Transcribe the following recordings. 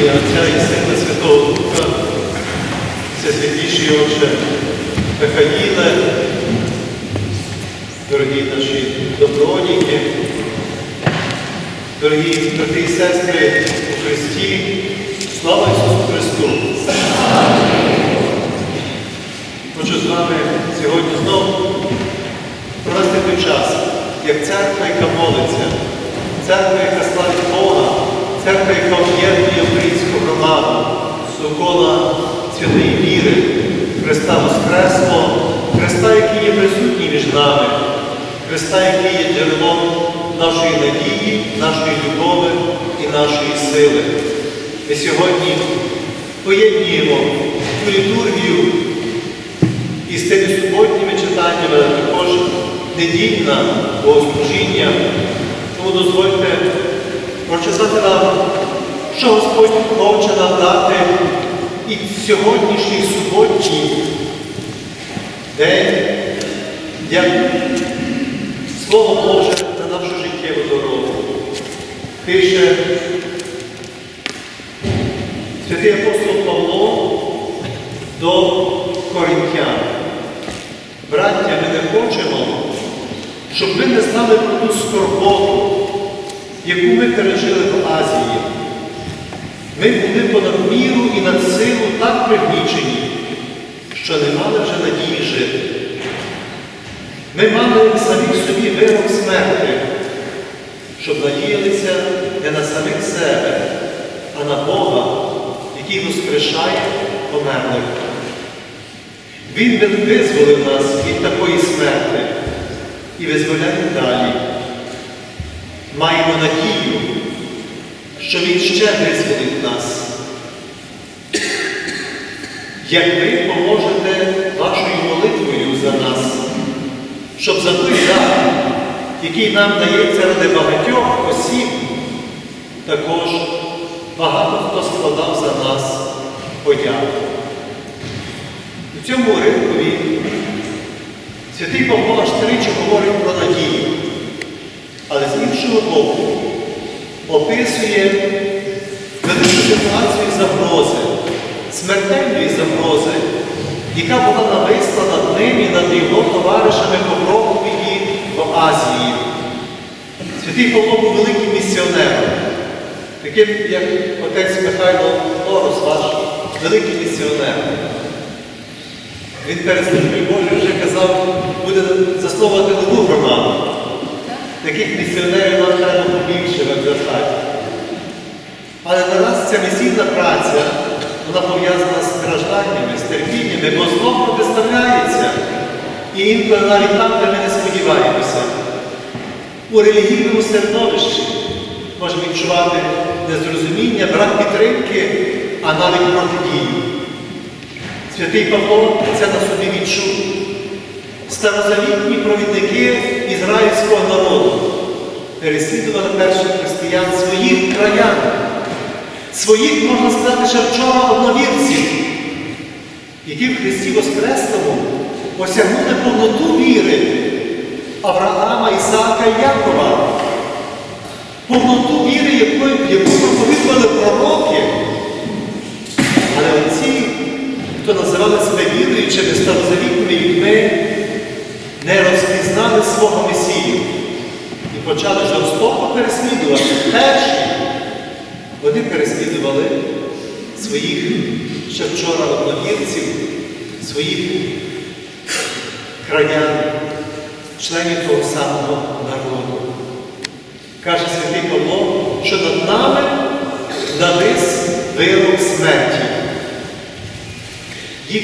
ім'я Отця і Сина Святого Духа, Всесвятіший Отче Михаїле, дорогі наші добродійки, дорогі брати і сестри у Христі, слава Ісусу Христу! Хочу з вами сьогодні знову провести той час, як церква, яка молиться, церква, яка славить Бога, церква, яка об'єднує українську громаду довкола святої віри, Христа Воскресло, Христа, який є присутній між нами, Христа, який є джерелом нашої надії, нашої любові і нашої сили. Ми сьогодні поєднуємо ту літургію і з тими суботніми читаннями, але також недільна богослужіння. Тому дозвольте прочитати нам, що Господь хоче нам дати і в сьогоднішній суботній день, як Слово Боже на нашу життєву дорогу. Пише святий апостол Павло до коринтян. Браття, ми не хочемо, щоб ви не знали про ту скорботу, яку ми пережили в Азії. Ми були понад міру і над силу так пригнічені, що не мали вже надії жити. Ми мали самі собі вирок смерти, щоб надіялися не на самих себе, а на Бога, який воскрешає померлих. Він визволив нас від такої смерти і визволяє далі. Маємо надію, що Він ще визволить нас. Як ви поможете вашою молитвою за нас, щоб за той дар, який нам дається ради багатьох осіб, також багато хто складав за нас подяку. У цьому уривкові святий Павло аж тричі говорить про надію, але з іншого боку описує велику ситуацію загрози, смертельної загрози, яка була нависла над ним і над його товаришами по проповіді в Азії. Святий Павло був великим місіонером, таким, як отець Михайло Торос, ваш великий місіонер. Він перед службою Божою вже казав, буде засновувати нову громаду. Таких місіонерів нам треба побільше в Екзархаті. Але нараз ця місійна праця, вона пов'язана з стражданнями, з терпіннями, бо зло протиставляється. І інколи навіть там, де ми не сподіваємося. У релігійному середовищі можемо відчувати незрозуміння, брак підтримки, а навіть протидію. Святий Павло це на собі відчув. Старозавітні провідники ізраїльського народу переслідували перших християн своїх краян, своїх, можна сказати, ще вчора одновірців, які в Христі Воскреслому осягнули повноту віри Авраама, Ісаака і Якова, повноту віри, яку проповідували пророки. Але оці хто називали себе віруючими старозавітними свого Месію і почали жорстоко переслідувати. Перші вони переслідували своїх ще вчора одновірців, своїх краян, членів того самого народу. Каже святий Павло, що над нами навис вирок смерті. Їх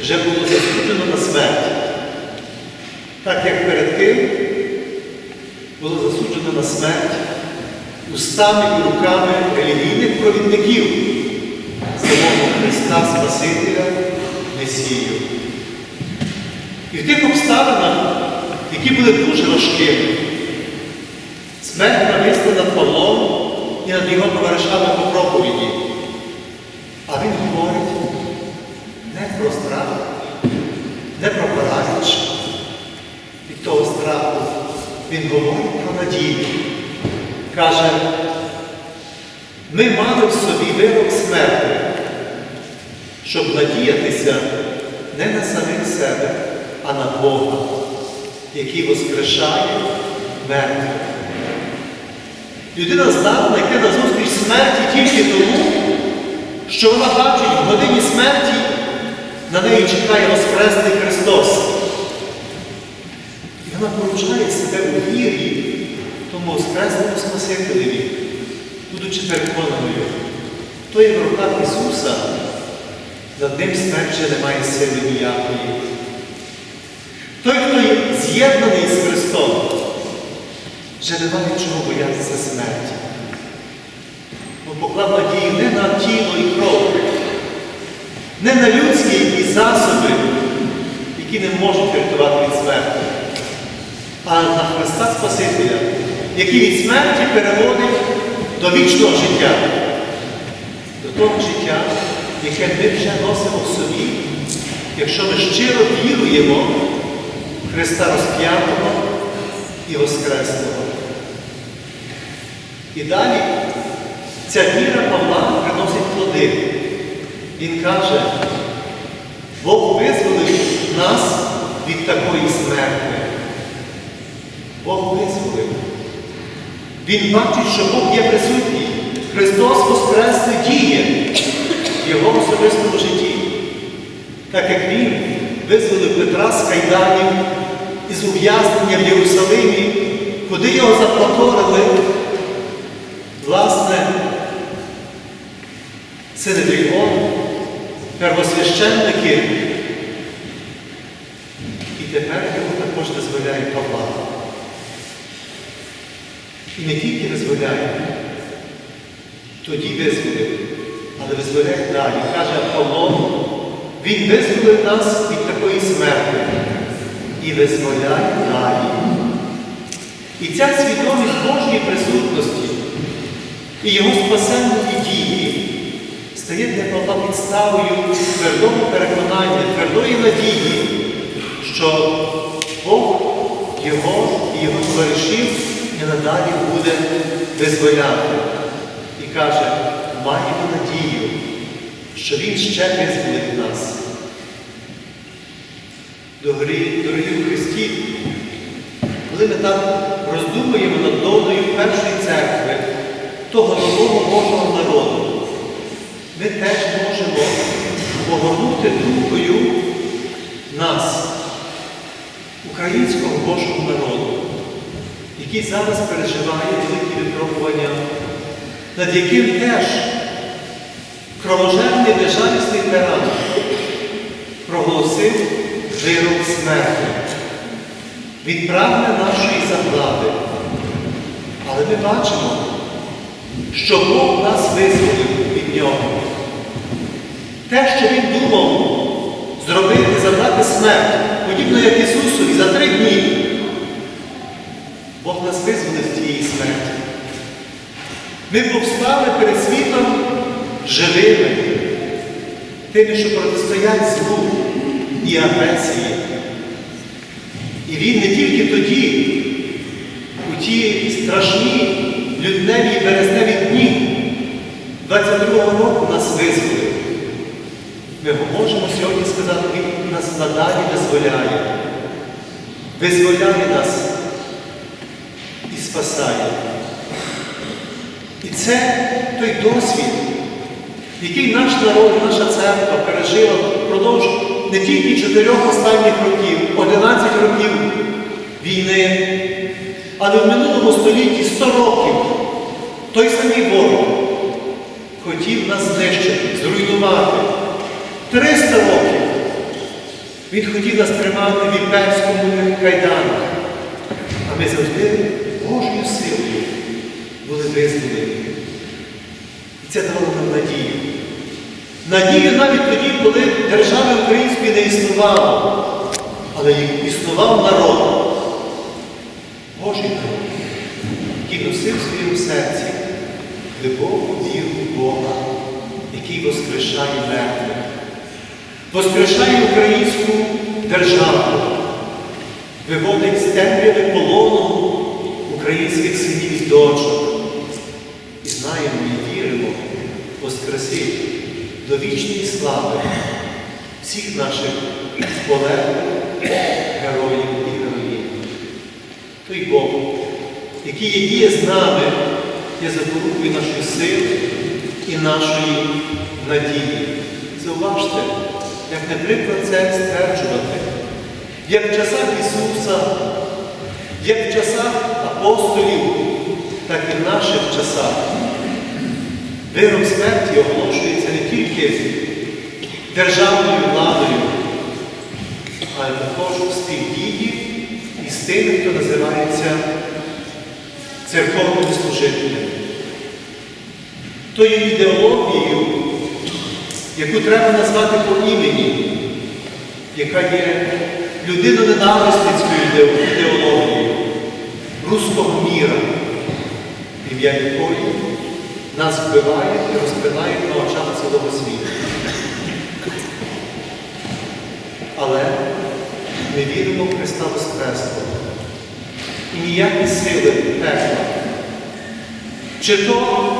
вже було засуджено на смерть. Так як перед тим було засуджено на смерть устами і руками релігійних провідників самого Христа Спасителя Месію. І в тих обставинах, які були дуже важкими, смерть нависла над Павлом і над його товаришами по проповіді. А він говорить не про страх, не про параліч. Від того страху він говорить про надію. Каже, ми мали в собі вирок смерти, щоб надіятися не на самих себе, а на Бога, який воскрешає мертвих. Людина здатна йти на зустріч смерті тільки тому, що вона бачить в годині смерті на неї чекає Воскресний Христос. І вона поручає себе у вірі тому Воскресному Спасителеві, будучи переконаною, хто є в руках Ісуса, над ним смерть вже не має сили ніякої. Той, хто з'єднаний з Христом, вже немає чого боятися смерті. Бо поклав надію не на тіло і кров, не на людські якісь засоби, які не можуть врятувати від смерті, а на Христа Спасителя, який від смерті переводить до вічного життя, до того життя, яке ми вже носимо в собі, якщо ми щиро віруємо в Христа розп'ятого і Воскресного. І далі ця віра Павла приносить плоди. Він каже, Бог визволив нас від такої смерти. Бог визволив. Він бачить, що Бог є присутній. Христос Воскресне діє в Його особистому житті. Так як Він визволив Петра з Кайданів із ув'язнення в Єрусалимі, куди його запроторили, власне, Синедріон, первосвященники, і тепер його також визволяє Павла. І не тільки визволяє, тоді визволив, але визволяє далі. Каже Павло, він визволив нас від такої смерти і визволяє далі. І ця свідомість Божої присутності і його спасенної дії стає для Павла підставою твердого переконання, твердої надії, що Бог його і його товаришів і надалі буде визволяти. І каже, маємо надію, що Він ще визволить нас. Дорогі, дорогі у Христі, коли ми так роздумуємо над долею першої церкви, того нового Божого народу, ми теж можемо погорнути думкою нас, українського Божого народу, який зараз переживає великі випробування, над яким теж кровожерний безжалісний тиран проголосив вирок смерти. Він прагне нашої заглади. Але ми бачимо, що Бог нас визволив від нього. Те, що він думав зробити, завдати смерть, подібно як Ісусові за три дні, Бог нас визволив тієї смерті. Ми повстали перед світом живими, тими, що протистоять злу і агресії. І він не тільки тоді, у ті страшні лютневі і березневі дні 22-го року нас визволив. Ми можемо сьогодні сказати, Він нас надалі визволяє. Визволяє нас спасає. І це той досвід, який наш народ, наша церква пережила впродовж не тільки чотирьох останніх років, 11 років війни, але в минулому столітті 100 років той самий ворог хотів нас знищити, зруйнувати. 300 років він хотів нас тримати в імперському кайданах. А ми завжди Божою силою були визволені. І це давало нам надію. Надію навіть тоді, коли держави української не існувало, але існував народ. Божий народ, який носив в своєму серці глибоку віру Бога, який воскрешає мертвих, воскрешає українську державу, виводить з темряви полону українських синів і дочок. І знаємо і віримо, воскресить до вічної слави всіх наших полеглих героїв і героїв. Той Бог, який є з нами, є запорукою нашої сили і нашої надії. Зауважте, як не прикро це стверджувати, як в часах Ісуса, як в часах апостолів, так і в наших часах. Вирок смерті оголошується не тільки державною владою, але також у співдії із тими, хто називається церковним служителем. Тою ідеологією, яку треба назвати по імені, яка є людиноненависницькою іде- ідеологією руського міра, ім'я якої нас вбиває і розпинає на очах цілого світу. Але ми віримо в Христа Воскреслого. І ніякі сили пекла. Чи то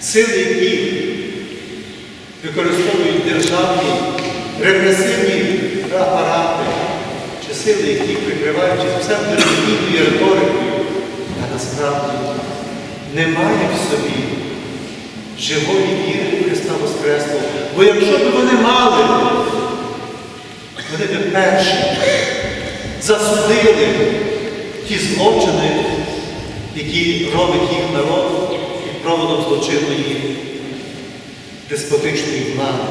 сили, які використовують державні репресивні апарати, сили, які прикриваючись псевдорелігійною риторикою, а насправді немає в собі живої віри Христа Воскреслого. Бо якщо б вони мали, вони б перші засудили ті злочини, які робить їх народ під проводом злочинної деспотичної влади.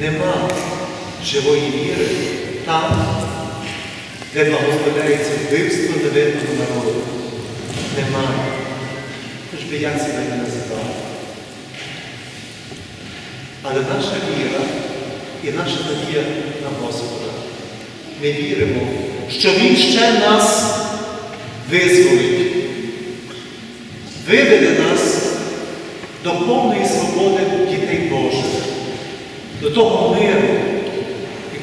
Нема живої віри там, де благословляється вбивство невинного народу. Немає. Хоч би як себе не називав. Але наша віра і наша надія на Господа. Ми віримо, що Він ще нас визволить, виведе нас до повної свободи дітей Божих, до того миру,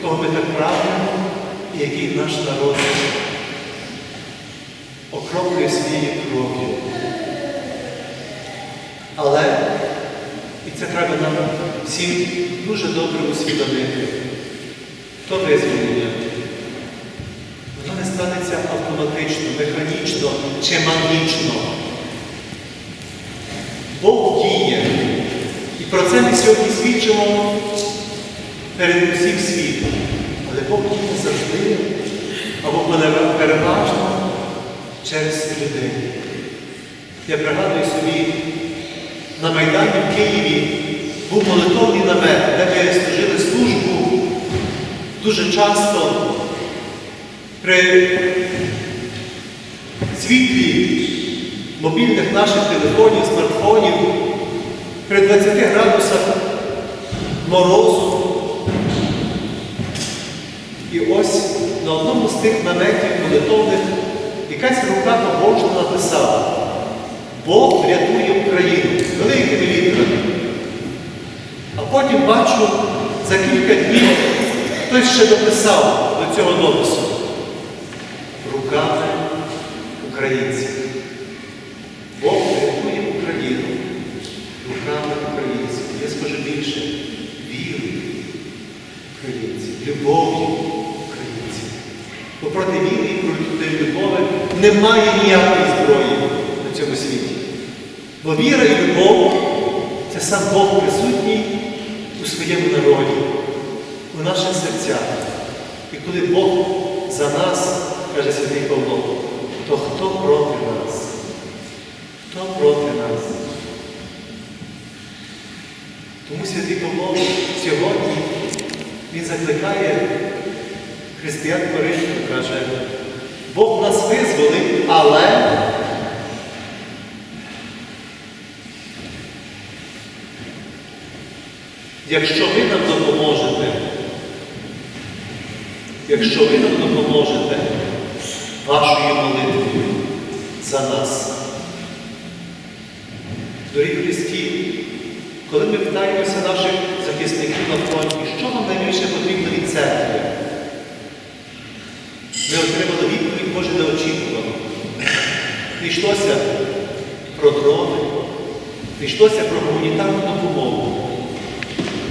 якого ми так прагнемо, який наш народ окроплює своєю кров'ю. Але, і це треба нам всім дуже добре усвідомити, то визволення. Воно не станеться автоматично, механічно чи магічно. Бог діє. І про це ми сьогодні свідчимо перед усім світом. Але Бог діє завжди або переважно через людей. Я пригадую собі, на Майдані в Києві був молитовний намет, де ми служили службу дуже часто при світлі мобільних наших телефонів, смартфонів, при 20 градусах морозу. І ось на одному з тих наметів молитовних якась рука побожна написала Бог рятує Україну великими літерами. А потім бачу, за кілька днів хтось ще дописав до цього допису руками українців. Бог рятує Україну руками українців. Я скажу більше вірою українців, любов'ю українців. Бо проти віри і проти любові немає ніякої зброї на цьому світі. Бо віра і любов це сам Бог присутній у своєму народі, у наших серцях. І коли Бог за нас, каже Святий Павло, то хто проти нас? Хто проти нас? Тому Святий Павло сьогодні він закликає християн Коринтів, каже, Бог нас визволив, але якщо ви нам допоможете, якщо ви нам допоможете вашою молитвою за нас, дорогі Христі, коли ми питаємося наших захисників на фронті, що нам найбільше потрібно від церкви, ми отримали відповідь, може, неочікувано. не йшлося про дрони, йшлося про гуманітарну допомогу.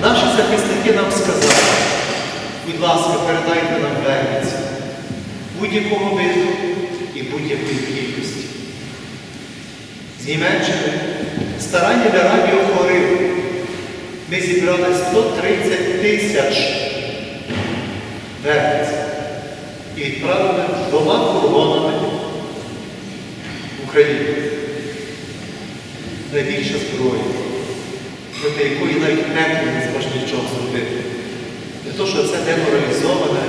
Наші захисники нам сказали, будь ласка, передайте нам верниці будь-якого виду і будь-якої кількості. З Німеччини стараннями радіохорив ми зібрали 130 тисяч верниць і відправили двома фургонами в Україну. Найбільша зброя, проти якої навіть пекло не зможе нічого зробити. Не то, що це деморалізоване,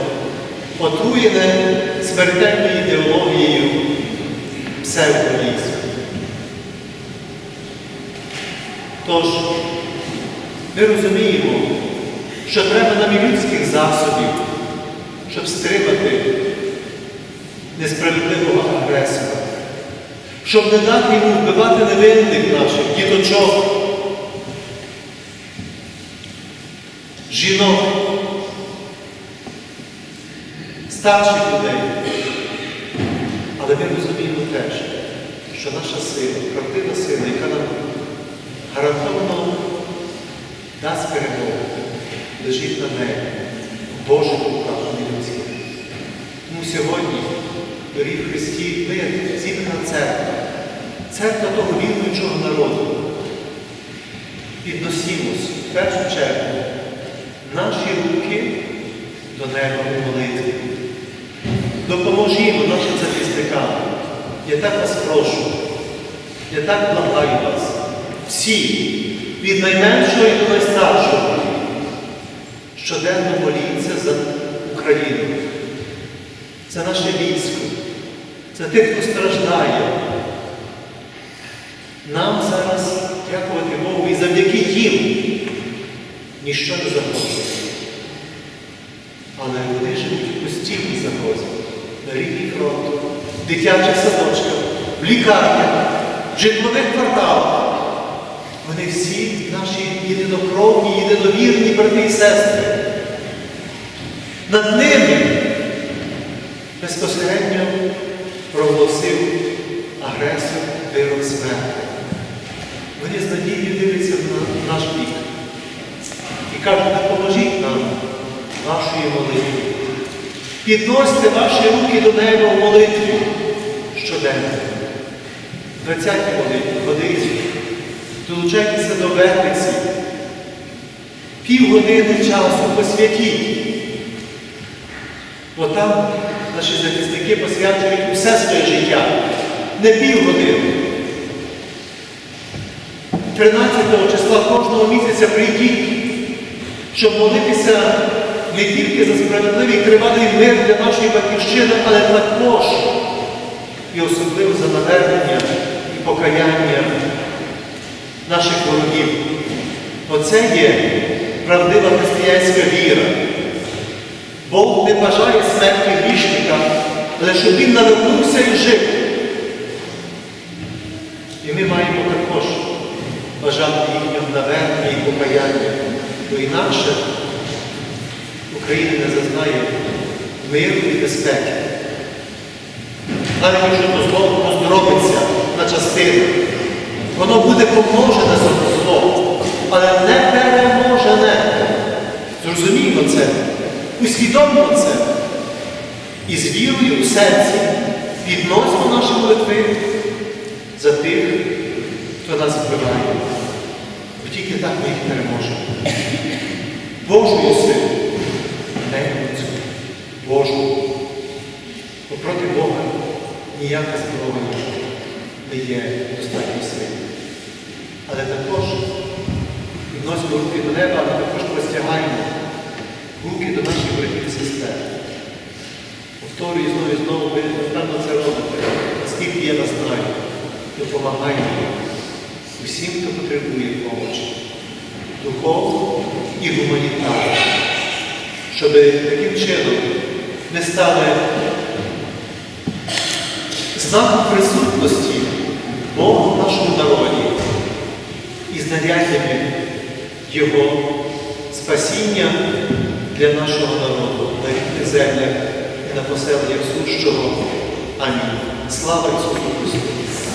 отруєне смертельною ідеологією псевдовійська. Тож, ми розуміємо, що треба нам і людських засобів, щоб стримати несправедливого агресора, щоб не дати йому вбивати невинних наших діточок, жінок, старших людей. Але ми розуміємо теж, що наша сила, правдива сила, яка нам гарантовано дасть перемогу, лежить на в Божих руках, не людських. Тому сьогодні, доріг Христі, ми зібрана церква, церква того віруючого народу. Підносімось в першу чергу наші руки до неба у молитві. Допоможімо нашим захисникам. Я так вас прошу, я так благаю вас. Всі, від найменшого і до найстаршого, щоденно моліться за Україну. Це наше військо, це тих, хто страждає. Нам зараз дякувати Богу і завдяки їм ніщо не загрожує. Але вони живуть в постійній загрозі на лінії фронту, в дитячих садочках, в лікарнях, в житлових кварталах. Вони всі наші єдинокровні, єдиновірні брати і сестри. Над ними безпосередньо проголосив агресор вирок смерти. Вони з надією дивляться на наш бік і кажуть, допоможіть нам вашої молитви. Підносьте ваші руки до неба в молитві щоденно. 20 молитві, годині. Долучайтеся до верниці. Півгодини часу посвятіть. Бо там наші захисники посвячують усе своє життя. Не півгодини. 13 числа кожного місяця прийдіть, щоб молитися не тільки за справедливий тривалий мир для нашої батьківщини, але також і особливо за навернення і покаяння наших ворогів. Оце є правдива християнська віра. Бог не бажає смерті грішника, але щоб він навернувся і жив. І ми маємо також бажати їхнього навернення і покаяння, бо інакше Україна не зазнає миру і безпеки. Навіть якщо то зло поздоробиться на частини, воно буде помножене за зло, але не переможене. Зрозуміємо це, усвідомимо це. І з вірою у серці підносимо наші молитви за тих, хто нас вбиває. Бо тільки так ми їх переможемо. Божою силою, не людською, Божою. Бо проти Бога ніяка зброя не є достатньо сильною. Але також відносимо руки до неба, але також простягаємо руки до наших братів і сестер. Повторюю знову і знову, ви напевно це робите, наскільки я вас знаю, допомагайте усім, хто потребує помочі, духовно і гуманітарно, щоб таким чином ми стали знаком присутності Бога в нашому народі і знаряддями Його спасіння для нашого народу на рідних землях і на поселеннях сущого. Амінь. Слава Ісусу Христу!